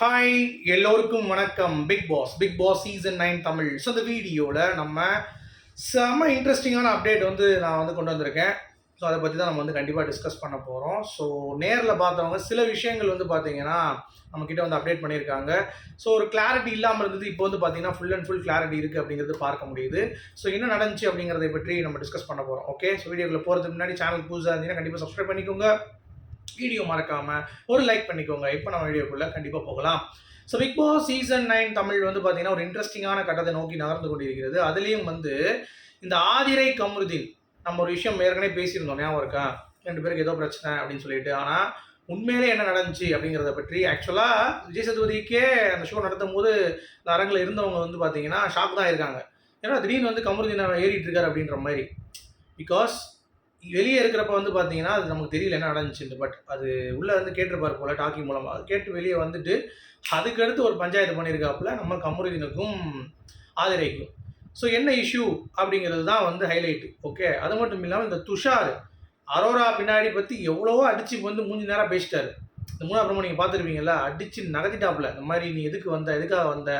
Hi எல்லோருக்கும் வணக்கம். Bigg Boss Bigg Boss season nine Tamil. So இந்த வீடியோவில் நம்ம செம்ம இன்ட்ரெஸ்டிங்கான அப்டேட் வந்து நான் வந்து கொண்டு வந்திருக்கேன். ஸோ அதை பற்றி தான் நம்ம வந்து கண்டிப்பாக டிஸ்கஸ் பண்ண போகிறோம் ஸோ நேரில் பார்த்தவங்க சில விஷயங்கள் வந்து பார்த்தீங்கன்னா நம்மக்கிட்ட வந்து அப்டேட் பண்ணியிருக்காங்க. ஸோ ஒரு கிளாரிட்டி இல்லாமல் இருந்தது. இப்போ வந்து பார்த்தீங்கன்னா ஃபுல் அண்ட் ஃபுல் கிளாரிட்டி இருக்குது அப்படிங்கிறது பார்க்க முடியுது. ஸோ என்ன நடந்துச்சு அப்படிங்கிறத பற்றி நம்ம டிஸ்கஸ் பண்ண போகிறோம் ஓகே ஸோ வீடியோக்குள்ள போகிறதுக்கு முன்னாடி சேனல் புதுசாக இருந்தீங்கன்னா கண்டிப்பாக சப்ஸ்கிரைப் பண்ணிக்கோங்க. வீடியோ மறக்காம ஒரு லைக் பண்ணிக்கோங்க. இப்போ நம்ம வீடியோக்குள்ள கண்டிப்பாக போகலாம். So Bigg Boss season nine Tamil வந்து பார்த்தீங்கன்னா ஒரு இன்ட்ரெஸ்டிங்கான கட்டத்தை நோக்கி நகர்ந்து கொண்டிருக்கிறது. அதுலேயும் வந்து இந்த ஆதிரை கமருதீன் நம்ம ஒரு விஷயம் ஏற்கனவே பேசியிருந்தோம் ஞாபகம் இருக்கா? ரெண்டு பேருக்கு ஏதோ பிரச்சனை அப்படின்னு சொல்லிட்டு. ஆனால் உண்மையிலே என்ன நடந்துச்சு அப்படிங்கிறத பற்றி ஆக்சுவலாக விஜய் சதுபதிக்கே அந்த ஷோ நடத்தும் போது அரங்கில் இருந்தவங்க வந்து பார்த்தீங்கன்னா ஷாக் தான் இருக்காங்க ஏன்னா திடீர்னு வந்து கமருதீன் ஏறிட்டு இருக்காரு அப்படின்ற மாதிரி. பிகாஸ் வெளியே இருக்கிறப்ப வந்து பார்த்தீங்கன்னா அது நமக்கு தெரியல என்ன நடந்துச்சு பட் அது உள்ளே வந்து கேட்டிருப்பார் போல டாக்கிங் மூலமாக அது கேட்டு வெளியே வந்துட்டு அதுக்கடுத்து ஒரு பஞ்சாயத்து பண்ணியிருக்காப்புல நம்ம கமருதீனுக்கும் ஆதிரைக்கும். ஸோ என்ன இஷ்யூ அப்படிங்கிறது தான் வந்து ஹைலைட்டு ஓகே அது மட்டும் இல்லாமல் இந்த துஷார் அரோரா பின்னாடி பற்றி எவ்வளவோ அடித்து வந்து மூஞ்சி நேரம் பேசிட்டாரு. இந்த மூணாவது அப்புறமா நீங்கள் பார்த்துருப்பீங்களா அடித்து நகர்த்திட்டாப்புல. இந்த மாதிரி நீ எதுக்கு வந்த எதுக்காக வந்த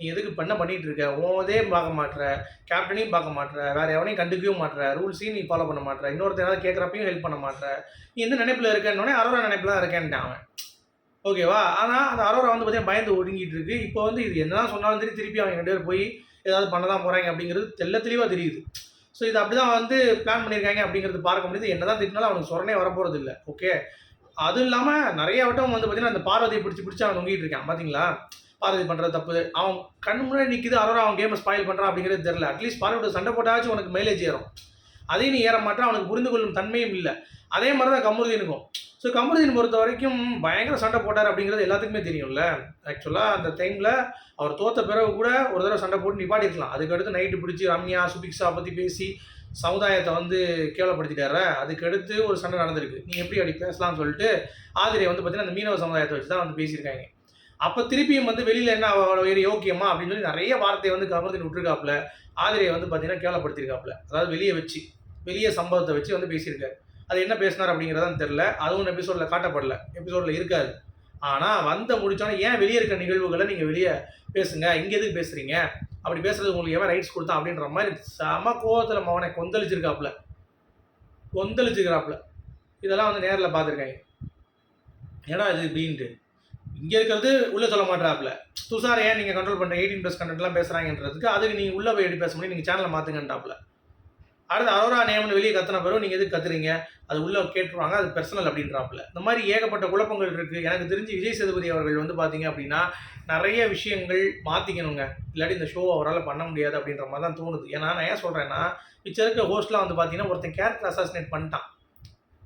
நீ எதுக்கு பண்ண பண்ணிட்டு இருக்க உனதே பார்க்க மாட்டுற கேப்டனையும் பார்க்க மாட்டுற வேற எவனையும் கண்டுக்கவே மாட்டேற ரூல்ஸையும் நீ ஃபாலோ பண்ண மாட்ற. இன்னொருத்தர் ஏதாவது கேட்குறப்பையும் ஹெல்ப் பண்ண மாட்ற. நீ எந்த நினைப்பில் இருக்கேன்னொடனே அரோரா நினைப்பில் தான் இருக்கேன்ட்டான் அவன். ஓகேவா ஆனால் அந்த அரோரா வந்து பார்த்தீங்கன்னா பயந்து ஒடுங்கிட்டு இருக்கு இப்போ வந்து இது என்னதான் சொன்னாலும் சரி திருப்பி அவங்க ரெண்டு பேர் போய் ஏதாவது பண்ண தான் போகிறாங்க அப்படிங்கிறது தெல்ல தெளிவாக தெரியுது. ஸோ இது அப்படி தான் வந்து பிளான் பண்ணியிருக்காங்க அப்படிங்கிறது பார்க்க முடியுது. என்ன தான் திட்டினாலும் அவனுக்கு சொரணே வரப்போகிறது இல்லை ஓகே அதுவும் இல்லாமல் நிறைய வட்டம் வந்து பார்த்தீங்கன்னா அந்த பார்வதியை பிடிச்சி பிடிச்சி அவன் தொங்கிட்டு இருக்கான். பார்த்தீங்களா பார்வதி பண்ணுறது தப்பு. அவன் கண் முன்னாடி நிற்கிது அரோரா அவன் கேமை ஸ்பாயில் பண்ணுறான் அப்படிங்கிறது தெரியல. அட்லீஸ்ட் பார்வதி சண்டை போட்டாச்சும் உனக்கு மைலேஜ் ஏறும். அதையும் நீ ஏற மாட்டான் அவனுக்கு புரிந்து கொள்ளும் தன்மையும் இல்லை. அதே மாதிரி தான் கமருதீனுக்கும். ஸோ கமருதீன் பொறுத்த வரைக்கும் பயங்கர சண்டை போட்டார் அப்படிங்கிறது எல்லாத்துக்குமே தெரியும்ல. ஆக்சுவலாக அந்த டைமில் அவர் தோத்த பிறகு கூட ஒரு தடவை சண்டை போட்டு நிப்பாட்டிருக்கலாம். அதுக்கடுத்து நைட்டு பிடிச்சி ரம்யா சுபிக்ஷா பற்றி பேசி சமுதாயத்தை வந்து கேவலப்படுத்திட்டார? அதுக்கடுத்து ஒரு சண்டை நடந்திருக்கு. நீ எப்படி அப்படி பேசலாம்னு சொல்லிட்டு ஆதிரை வந்து பார்த்தீங்கன்னா அந்த மீனவ சமுதாயத்தை வச்சு தான் வந்து பேசியிருக்காங்க. அப்போ திருப்பியும் வந்து வெளியில் என்ன அவ- வேறு யோக்கியமா அப்படின்னு சொல்லி நிறைய வார்த்தையை வந்து கமர்தீன் விட்டுருக்காப்புல. ஆதிரையை வந்து பார்த்தீங்கன்னா கேவலப்படுத்தியிருக்காப்புல. அதாவது வெளியே வச்சு வெளியே சம்பவத்தை வச்சு வந்து பேசியிருக்காரு. அது என்ன பேசினார் அப்படிங்கிறதான் தெரில அதுவும் எபிசோடில் காட்டப்படல. எபிசோடில் இருக்காது. ஆனால் வந்த முடிச்சோன்னே ஏன் வெளியே இருக்க நிகழ்வுகளை நீங்கள் வெளியே பேசுங்க? இங்கே எதுக்கு பேசுகிறீங்க அப்படி பேசுறது உங்களுக்கு எவன் ரைட்ஸ் கொடுத்தான் அப்படின்ற மாதிரி சம கோபத்தில் அவனை கொந்தளிச்சிருக்காப்புல. கொந்தளிச்சிருக்கிறாப்புல இதெல்லாம் வந்து நேரில் பார்த்துருக்காங்க. ஏன்னா இது இப்படின்ட்டு. இங்கே இருக்கிறது உள்ளே சொல்ல மாட்டாப்புல துஷார் ஏன் நீங்கள் கண்ட்ரோல் பண்ணுற எயிட்டீன் ப்ளஸ் கண்டென்ட்லாம் பேசுகிறாங்கன்றதுக்கு அதுக்கு நீங்கள் உள்ளே போய் எப்படி பேச முடியும். நீங்கள் சேனலை மாற்றுங்கன்றாப்புல அடுத்து அரோரா நேம்னு வெளியே கத்தின பிறகு நீங்கள் எதுக்கு கத்துறீங்க? அது உள்ளே கேட்டுருவாங்க. அது பர்சனல் அப்படின்றாப்புல. இந்த மாதிரி ஏகப்பட்ட குழப்பங்கள் இருக்குது எனக்கு தெரிஞ்சு விஜய் சேதுபதி அவர்கள் வந்து பார்த்தீங்க அப்படின்னா நிறைய விஷயங்கள் மாற்றிக்கணுங்க இல்லாட்டி இந்த ஷோ அவரால் பண்ண முடியாது அப்படின்ற மாதிரி தான் தோணுது. ஏன்னா நான் ஏன் சொல்கிறேன்னா மிச்சம் இருக்க ஹோஸ்ட்லாம் வந்து பார்த்தீங்கன்னா ஒருத்தன் கேரக்டர் அசாசினேட் பண்ணிட்டான்.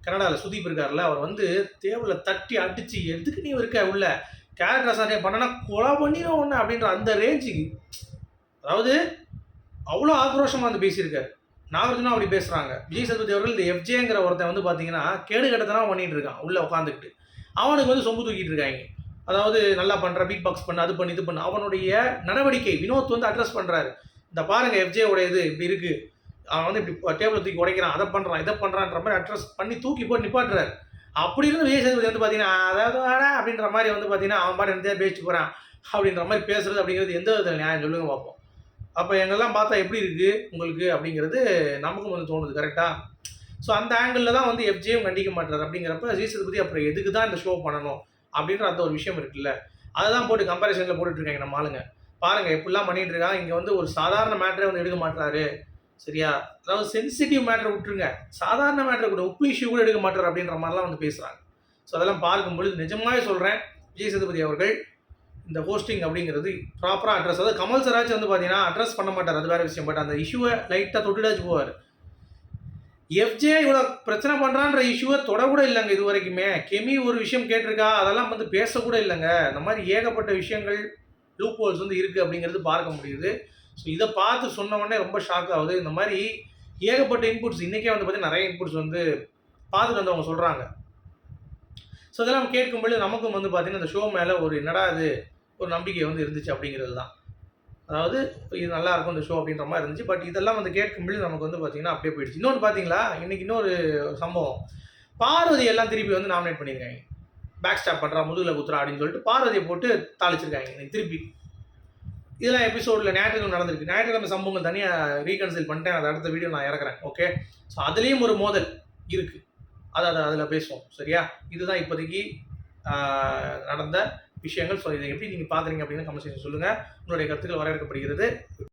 கனடாவில் சுதீப் இருக்கார்ல அவர் வந்து தேவில் தட்டி அடித்து எதுக்கு நீ இருக்க உள்ள? கேரக்டர் அசாசினேட் பண்ணனா கொலை பண்ணிடும் ஒன்று அப்படின்ற அந்த ரேஞ்சுக்கு அதாவது அவ்வளோ ஆக்ரோஷமாக வந்து பேசியிருக்காரு. நாகார்ஜுனா அப்படி பேசுகிறாங்க விஜய் சேதுபதி அவர்கள் இந்த எஃப்ஜேங்கிற ஒருத்தன் வந்து பார்த்தீங்கன்னா கேடு கட்டத்தனா பண்ணிட்டு இருக்கான் உள்ளே உட்காந்துக்கிட்டு அவனுக்கு வந்து சொம்பு தூக்கிட்டு இருக்காங்க. அதாவது நல்லா பண்ணுற பீட் பாக்ஸ் பண்ண அது பண்ணு இது பண்ணு. அவனுடைய நடவடிக்கை வினோத் வந்து அட்ரஸ் பண்ணுறாரு இந்த பாருங்க எஃப்ஜே உடைய இது இப்படி இருக்கு. அவன் வந்து இப்படி டேபிள் தூக்கி உடைக்கிறான். அதை பண்ணுறான் இதை பண்ணுறான்ற மாதிரி அட்ரஸ் பண்ணி தூக்கி போட்டு நிப்பாட்டுறாரு. அப்படி இருந்து விஜய் சேதுபதி வந்து பார்த்தீங்கன்னா அதாவது அப்படின்ற மாதிரி வந்து பார்த்தீங்கன்னா அவன் பாட்டு எந்த பேசிட்டு போகிறான் அப்படின்ற மாதிரி பேசுறது அப்படிங்கிறது எந்த விதத்தில் நியாயம் சொல்லுங்க பார்ப்போம் அப்போ எங்கெல்லாம் பார்த்தா எப்படி இருக்குது உங்களுக்கு அப்படிங்கிறது நமக்கும் வந்து தோணுது கரெக்டாக ஸோ அந்த ஆங்கிளில் தான் வந்து எஃப்ஜேயும் கண்டிக்க மாட்டார் அப்படிங்கிறப்ப விஜய் சேதுபதி அப்புறம் எதுக்கு தான் இந்த ஷோ பண்ணணும்? அப்படின்ற அந்த ஒரு விஷயம் இருக்குல்ல. அதை தான் போட்டு கம்பேரிசனில் போட்டுட்டு இருக்காங்க நம்ம ஆளுங்க. பாருங்க எப்படிலாம் பண்ணிட்டு இருக்காங்க. இங்கே வந்து ஒரு சாதாரண மேட்ரே வந்து எடுக்க மாட்டாரு சரியா? அதாவது சென்சிட்டிவ் மேட்டரை விட்டுருங்க. சாதாரண மேட்டரை கூட உப்பு இஷ்யூ கூட எடுக்க மாட்டார் அப்படின்ற மாதிரிலாம் வந்து பேசுகிறாங்க ஸோ அதெல்லாம் பார்க்கும்பொழுது நிஜமாவே சொல்கிறேன் விஜய் சேதுபதி அவர்கள் இந்த ஹோஸ்டிங் அப்படிங்கிறது ப்ராப்பராக அட்ரஸ் அதாவது கமல் சராஜ் வந்து பார்த்தீங்கன்னா அட்ரஸ் பண்ண மாட்டார். அது வேற விஷயம். பட் அந்த இஷ்யூவை லைட்டாக தொட்டுடாச்சு போவார். எஃப்ஜே இவ்வளோ பிரச்சனை பண்ணுறான்ற இஷ்யூவை தொட கூட இல்லைங்க இது வரைக்குமே. கெமி ஒரு விஷயம் கேட்டிருக்கா அதெல்லாம் வந்து பேசக்கூட இல்லைங்க. இந்த மாதிரி ஏகப்பட்ட விஷயங்கள் லூப் ஹோல்ஸ் வந்து இருக்குது அப்படிங்கிறது பார்க்க முடியுது. ஸோ இதை பார்த்து சொன்ன உடனே ரொம்ப ஷாக் ஆகுது. இந்த மாதிரி ஏகப்பட்ட இன்புட்ஸ் இன்றைக்கே வந்து பார்த்தீங்கன்னா நிறைய இன்புட்ஸ் வந்து பார்த்துட்டு வந்தவங்க சொல்கிறாங்க ஸோ இதெல்லாம் கேட்கும்பொழுது நமக்கும் வந்து பார்த்திங்கன்னா இந்த ஷோ மேலே ஒரு என்னடா இது ஒரு நம்பிக்கை வந்து இருந்துச்சு அப்படிங்கிறது தான். அதாவது இது நல்லா இருக்கும் இந்த ஷோ அப்படின்ற மாதிரி இருந்துச்சு. பட் இதெல்லாம் வந்து கேட்கும்போது நமக்கு வந்து பார்த்தீங்கன்னா அப்படியே போயிடுச்சு. இன்னொன்று பார்த்தீங்களா இன்னைக்கு இன்னொரு சம்பவம். பார்வதி எல்லாம் திருப்பி வந்து நாமினேட் பண்ணியிருக்காங்க. பேக் ஸ்டாப் பண்ணுறா முதுகில் குத்துறா அப்படின்னு சொல்லிட்டு பார்வதியை போட்டு தாளிச்சிருக்காங்க. இன்னைக்கு திருப்பி. இதெல்லாம் எபிசோடில் ஞாயிற்றுக்கிழமை நடந்திருக்கு. ஞாயிற்றுக்கிழமை சம்பவங்கள் தனியாக ரீகன்சில் பண்ணிட்டேன். அதை அடுத்த வீடியோ நான் இறக்குறேன். ஓகே ஸோ அதுலேயும் ஒரு மோதல் இருக்குது அதை அதை அதில் பேசுவோம். சரியா? இதுதான் இப்போதைக்கு நடந்த விஷயங்கள் ஸோ இதை எப்படி நீங்கள் பார்க்குறீங்க அப்படின்னு கமெண்ட் சொல்லுங்கள் உங்களுடைய கருத்துக்கள் வரவேற்கப்படுகிறது.